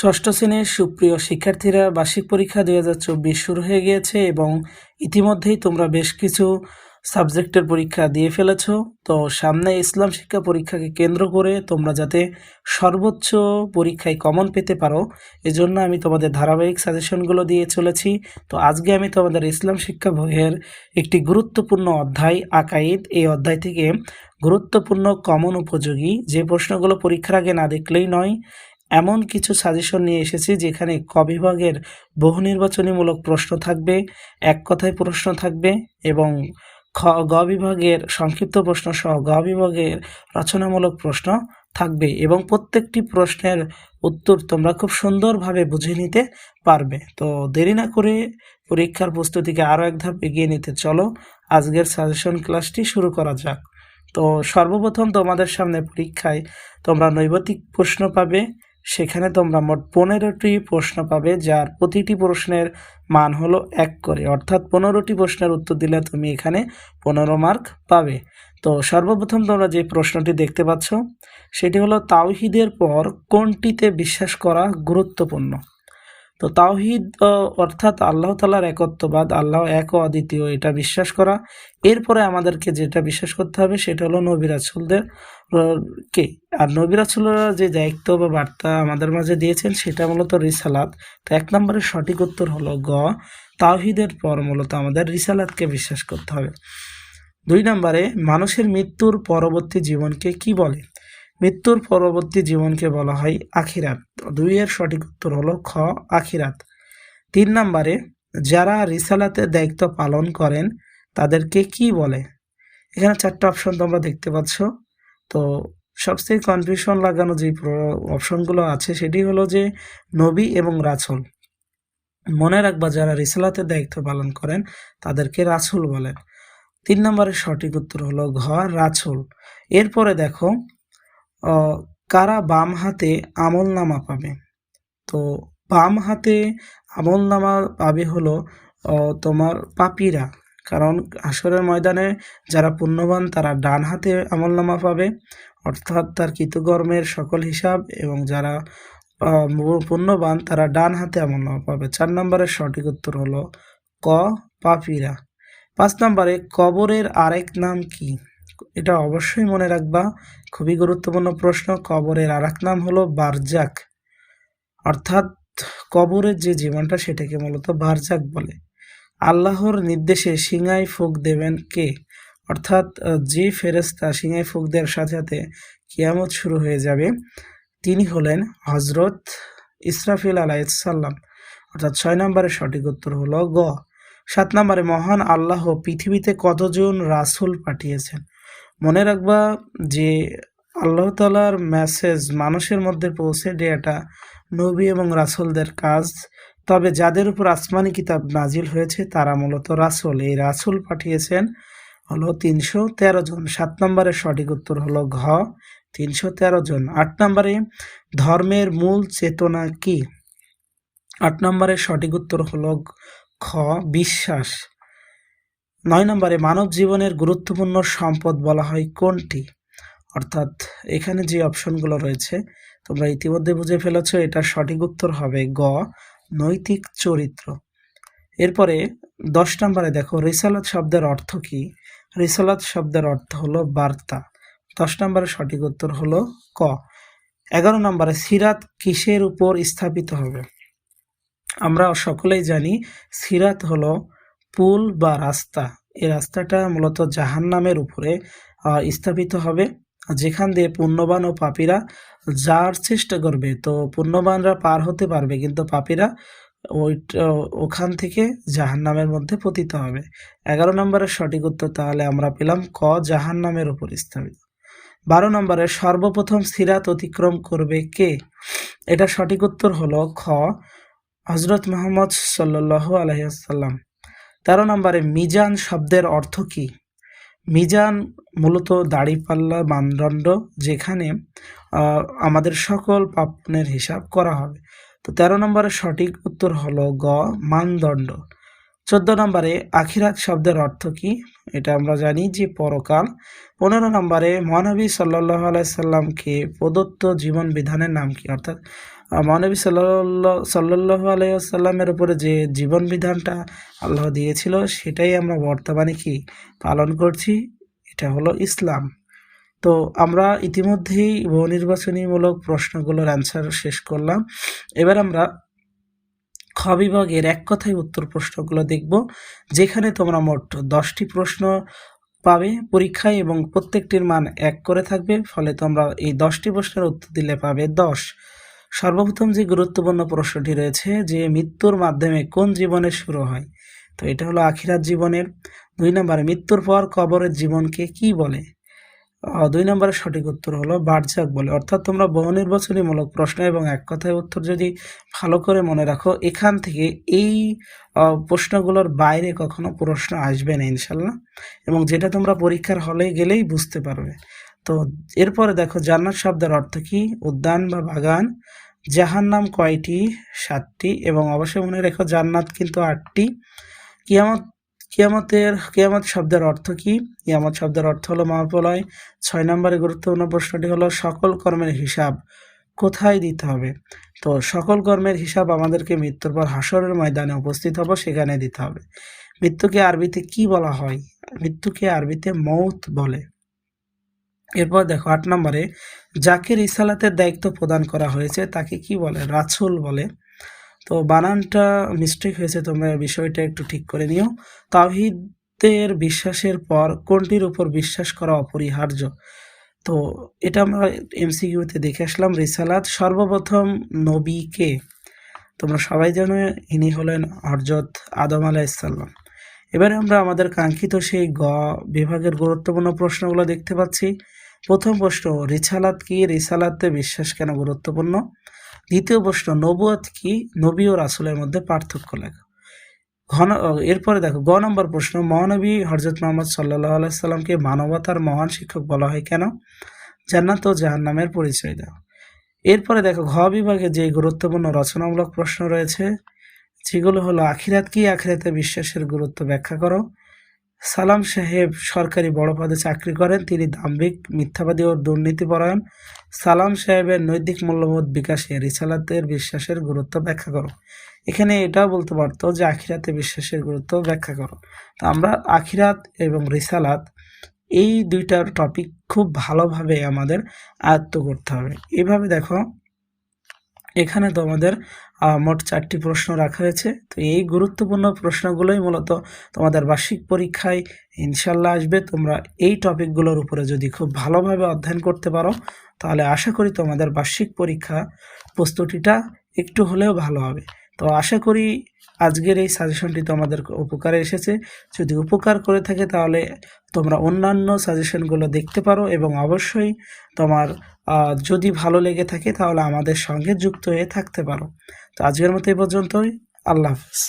ষষ্ঠ শ্রেণির সুপ্রিয় শিক্ষার্থীরা বার্ষিক পরীক্ষা দুই হাজার চব্বিশ শুরু হয়ে গিয়েছে এবং ইতিমধ্যেই তোমরা বেশ কিছু সাবজেক্টের পরীক্ষা দিয়ে ফেলেছ। তো সামনে ইসলাম শিক্ষা পরীক্ষাকে কেন্দ্র করে তোমরা যাতে সর্বোচ্চ পরীক্ষায় কমন পেতে পারো, এজন্য আমি তোমাদের ধারাবাহিক সাজেশনগুলো দিয়ে চলেছি। তো আজকে আমি তোমাদের ইসলাম শিক্ষা বইয়ের একটি গুরুত্বপূর্ণ অধ্যায় আকাইদ, এই অধ্যায় থেকে গুরুত্বপূর্ণ কমন উপযোগী, যে প্রশ্নগুলো পরীক্ষার আগে না দেখলেই নয় এমন কিছু সাজেশন নিয়ে এসেছি যেখানে ক বিভাগের বহু নির্বাচনীমূলক প্রশ্ন থাকবে, এক কথায় প্রশ্ন থাকবে এবং খ, গ বিভাগের সংক্ষিপ্ত প্রশ্ন সহ গ বিভাগের রচনামূলক প্রশ্ন থাকবে এবং প্রত্যেকটি প্রশ্নের উত্তর তোমরা খুব সুন্দরভাবে বুঝে নিতে পারবে। তো দেরি না করে পরীক্ষার প্রস্তুতিকে আরও এক ধাপ এগিয়ে নিতে চলো। আজকের সাজেশন ক্লাসটি শুরু করা যাক। তো সর্বপ্রথম তোমাদের সামনে পরীক্ষায় তোমরা নৈবতিক প্রশ্ন পাবে। সেখানে তোমরা মোট পনেরোটি প্রশ্ন পাবে, যার প্রতিটি প্রশ্নের মান হলো এক করে। অর্থাৎ পনেরোটি প্রশ্নের উত্তর দিলে তুমি এখানে পনেরো মার্ক পাবে। তো সর্বপ্রথম তোমরা যে প্রশ্নটি দেখতে পাচ্ছ, সেটি হলো তাওহিদের পর কোনটিতে বিশ্বাস করা গুরুত্বপূর্ণ? তো তাওহিদ অর্থাৎ আল্লাহ তালার একত্ববাদ, আল্লাহ এক অদ্বিতীয়, এটা বিশ্বাস করা। এরপরে আমাদেরকে যেটা বিশ্বাস করতে হবে, সেটা হলো নবী কে? আর নবী যে দায়িত্ব বা বার্তা আমাদের মাঝে দিয়েছেন, সেটা মূলত রিসালাত। তো এক নম্বরের সঠিক উত্তর হলো গ, তাওহিদের পর মূলত আমাদের রিসালাতকে বিশ্বাস করতে হবে। দুই নম্বরে, মানুষের মৃত্যুর পরবর্তী জীবনকে কি বলে? মৃত্যুর পরবর্তী জীবনকে বলা হয় আখিরাত। দুইয়ের সঠিক উত্তর হলো খ, আখিরাত। তিন নম্বরে, যারা রিসালাতের দায়িত্ব পালন করেন, তাদেরকে কি বলে? এখানে চারটা অপশন তোমরা দেখতে পাচ্ছ। তো সবচেয়ে কনফিউশন লাগানো যে অপশনগুলো আছে, সেটি হলো যে নবী এবং রাসূল। মনে রাখবা, যারা রিসালাতের দায়িত্ব পালন করেন, তাদেরকে রাসূল বলেন। তিন নম্বরের সঠিক উত্তর হলো ঘ, রাসূল। এরপরে দেখো কারা বাম হাতে আমল নামা পাবে? তো বাম হাতে আমল নামা পাবে হলো তোমার পাপিরা। কারণ আসরের ময়দানে যারা পুণ্যবান, তারা ডান হাতে আমল নামা পাবে। অর্থাৎ তার কৃতকর্মের সকল হিসাব এবং যারা পুণ্যবান, তারা ডান হাতে আমল নামা পাবে। চার নম্বরের সঠিক উত্তর হলো ক, পাপিরা। পাঁচ নম্বরে কবরের আরেক নাম কি? এটা অবশ্যই মনে রাখবা, খুবই গুরুত্বপূর্ণ প্রশ্ন, কবরের আরেক নাম হলো বারজাক। অর্থাৎ কবরের যে জীবনটা সেটাকে মূলত বারজাক বলে। আল্লাহর নির্দেশে সিঙায় ফুক দেবেন কে? অর্থাৎ যে ফেরেস্তা সিঙায় ফুক দেওয়ার সাথে সাথে কিয়ামত শুরু হয়ে যাবে, তিনি হলেন হজরত ইসরাফিল আলাইসাল্লাম অর্থাৎ ছয় নম্বরের সঠিক উত্তর হলো গ। সাত নম্বরে, মহান আল্লাহ পৃথিবীতে কতজন রাসূল পাঠিয়েছেন? মনে রাখবা যে আল্লাহ তালার মেসেজ মানুষের মধ্যে পৌঁছে দেওয়াটা নবী এবং রাসূলদের কাজ। তবে যাদের উপর আসমানি কিতাব নাজিল হয়েছে, তারা মূলত রাসূল। এই রাসূল পাঠিয়েছেন হলো তিনশো তেরো জন। সাত নম্বরের সঠিক উত্তর হলো ঘ। তিনশো তেরো জন। আট নম্বরে, ধর্মের মূল চেতনা কি? আট নম্বরের সঠিক উত্তর হলো খ বিশ্বাস। নয় নম্বরে মানব জীবনের গুরুত্বপূর্ণ সম্পদ বলা হয় কোনটি? অর্থাৎ এখানে যে অপশনগুলো রয়েছে, তোমরা ইতিমধ্যে বুঝে ফেলেছ, এটার সঠিক উত্তর হবে গ, নৈতিক চরিত্র। এরপরে দশ নম্বরে দেখো, রিসালাত শব্দের অর্থ কি? রিসালাত শব্দের অর্থ হলো বার্তা। দশ নম্বরের সঠিক উত্তর হলো ক। এগারো নম্বরে, সিরাত কিসের উপর স্থাপিত হবে? আমরা সকলেই জানি সিরাত হলো পুল বা রাস্তা, এই রাস্তাটা মূলত জাহান্নামের উপরে স্থাপিত হবে। যেখান দিয়ে পুণ্যবান ও পাপীরা যার চেষ্টা করবে, তো পুণ্যবানরা পার হতে পারবে, কিন্তু পাপীরা ওই ওখান থেকে জাহান্নামের মধ্যে পতিত হবে। এগারো নম্বরের সঠিক উত্তর তাহলে আমরা পেলাম ক, জাহান্নামের উপর স্থাপিত। বারো নম্বরে, সর্বপ্রথম সিরাত অতিক্রম করবে কে? এটা সঠিক উত্তর হলো খ হজরত মোহাম্মদ সাল্লাল্লাহু আলহিহাল্লাম তেরো নম্বরে মিজান শব্দের অর্থ কি? মিজান মূলত দাড়িপাল্লা মানদণ্ড যেখানে আমাদের সকল পাপনের হিসাব করা হবে। তো তেরো নম্বরের সঠিক উত্তর হলো গ, মানদণ্ড। চোদ্দ নম্বরে আখিরাত শব্দের অর্থ কি? এটা আমরা জানি যে পরকাল। পনেরো নম্বরে মহানবী সাল্লাহ আলাইসাল্লামকে প্রদত্ত জীবন বিধানের নাম কি? অর্থাৎ মহানবী সাল্লাহ সাল্লাহ আলাইসাল্লামের উপরে যে জীবন বিধানটা আল্লাহ দিয়েছিল, সেটাই আমরা বর্তমানে কি পালন করছি? এটা হলো ইসলাম। তো আমরা ইতিমধ্যেই বহু প্রশ্নগুলোর অ্যান্সার শেষ করলাম। এবার আমরা খ বিভাগের এক কথায় উত্তর প্রশ্নগুলো দেখব, যেখানে তোমরা মোট দশটি প্রশ্ন পাবে, পরীক্ষায় এবং প্রত্যেকটির মান এক করে থাকবে, ফলে তোমরা এই দশটি প্রশ্নের উত্তর দিলে পাবে দশ। সর্বপ্রথম যে গুরুত্বপূর্ণ প্রশ্নটি রয়েছে যে মৃত্যুর মাধ্যমে কোন জীবনের শুরু হয়? তো এটা হলো আখিরাত জীবনের দুই নম্বরে মৃত্যুর পর কবরের জীবনকে কি বলে? দুই নম্বরের সঠিক উত্তর হলো বার্জাক বলে। অর্থাৎ তোমরা বহু নির্বাচনীমূলক প্রশ্ন এবং এক কথায় উত্তর যদি ভালো করে মনে রাখো, এখান থেকে এই প্রশ্নগুলোর বাইরে কখনো প্রশ্ন আসবে না ইনশাল্লাহ। এবং যেটা তোমরা পরীক্ষার হলে গেলেই বুঝতে পারবে। তো এরপরে দেখো জান্নাত শব্দের অর্থ কি? উদ্যান বা বাগান। জাহান্নাম কয়টি? সাতটি। এবং অবশ্যই মনে রেখো জান্নাত কিন্তু আটটি। কিয়ামত, কিয়ামতের, কিয়ামত শব্দের অর্থ কি? কিয়ামত শব্দের অর্থ হলো মহাপ্রলয়। ছয় নম্বরে গুরুত্বপূর্ণ প্রশ্নটি হলো সকল কর্মের হিসাব কোথায় দিতে হবে? তো সকল কর্মের হিসাব আমাদেরকে মৃত্যুর পর হাসরের ময়দানে উপস্থিত হব, সেখানে দিতে হবে। মৃত্যুকে আরবিতে কি বলা হয়? মৃত্যুকে আরবিতে মৌত বলে। এরপর দেখো আট নম্বরে যাকে রিসালাতের দায়িত্ব প্রদান করা হয়েছে, তাকে কি বলে? রাছুল বলে। তো বানানটা মিস্টেক হয়েছে, তোমরা বিষয়টা একটু ঠিক করে নিও। তাওহিদের বিশ্বাসের পর কোনটির উপর বিশ্বাস করা অপরিহার্য? তো এটা আমরা এমসিকিউতে দেখে আসলাম, রিসালাত সর্বপ্রথম নবীকে তোমরা সবাই জানো, ইনি হলেন হরজত আদম আলাইসাল্লাম এবারে আমরা আমাদের কাঙ্ক্ষিত সেই গ বিভাগের গুরুত্বপূর্ণ প্রশ্নগুলো দেখতে পাচ্ছি। প্রথম প্রশ্ন, রিসালাত কি? রিসালাতে বিশ্বাস কেন গুরুত্বপূর্ণ? দ্বিতীয় প্রশ্ন, নবুয়ত কি? নবী ও রাসূলের মধ্যে পার্থক্য লেখো। ঘন এরপরে দেখো, গ নম্বর প্রশ্ন, মহানবী হরজত মোহাম্মদ সাল্লাহ আলাইসাল্লামকে মানবতার মহান শিক্ষক বলা হয় কেন? জান্নাত ও জাহান্নামের পরিচয় দাও। এরপরে দেখো, ঘ বিভাগে যে গুরুত্বপূর্ণ রচনামূলক প্রশ্ন রয়েছে, যেগুলো হলো, আখিরাত কি? আখিরাতে বিশ্বাসের গুরুত্ব ব্যাখ্যা করো। সালাম সাহেব সরকারি বড় পদে চাকরি করেন, তিনি দাম্ভিক, মিথ্যাবাদী ও দুর্নীতিপরায়ণ। সালাম সাহেবের নৈতিক মূল্যবোধ বিকাশে রিসালাতের বিশ্বাসের গুরুত্ব ব্যাখ্যা করো। এখানে এটাও বলতে পারতো যে আখিরাতে বিশ্বাসের গুরুত্ব ব্যাখ্যা করো। তো আমরা আখিরাত এবং রিসালাত এই দুইটার টপিক খুব ভালোভাবে আমাদের আয়ত্ত করতে হবে। এইভাবে দেখো, এখানে তোমাদের মোট চারটি প্রশ্ন রাখা হয়েছে। তো এই গুরুত্বপূর্ণ প্রশ্নগুলোই মূলত তোমাদের বার্ষিক পরীক্ষায় ইনশাল্লাহ আসবে। তোমরা এই টপিকগুলোর উপরে যদি খুব ভালোভাবে অধ্যয়ন করতে পারো, তাহলে আশা করি তোমাদের বার্ষিক পরীক্ষা প্রস্তুতিটা একটু হলেও ভালো হবে। তো আশা করি আজকের এই সাজেশনটি তোমাদের উপকারে এসেছে। যদি উপকার করে থাকে তাহলে তোমরা অন্যান্য সাজেশনগুলো দেখতে পারো এবং অবশ্যই তোমার যদি ভালো লেগে থাকে তাহলে আমাদের সঙ্গে যুক্ত হয়ে থাকতে পারো। তো আজকের মতো এই পর্যন্তই। আল্লাহ হাফিজ।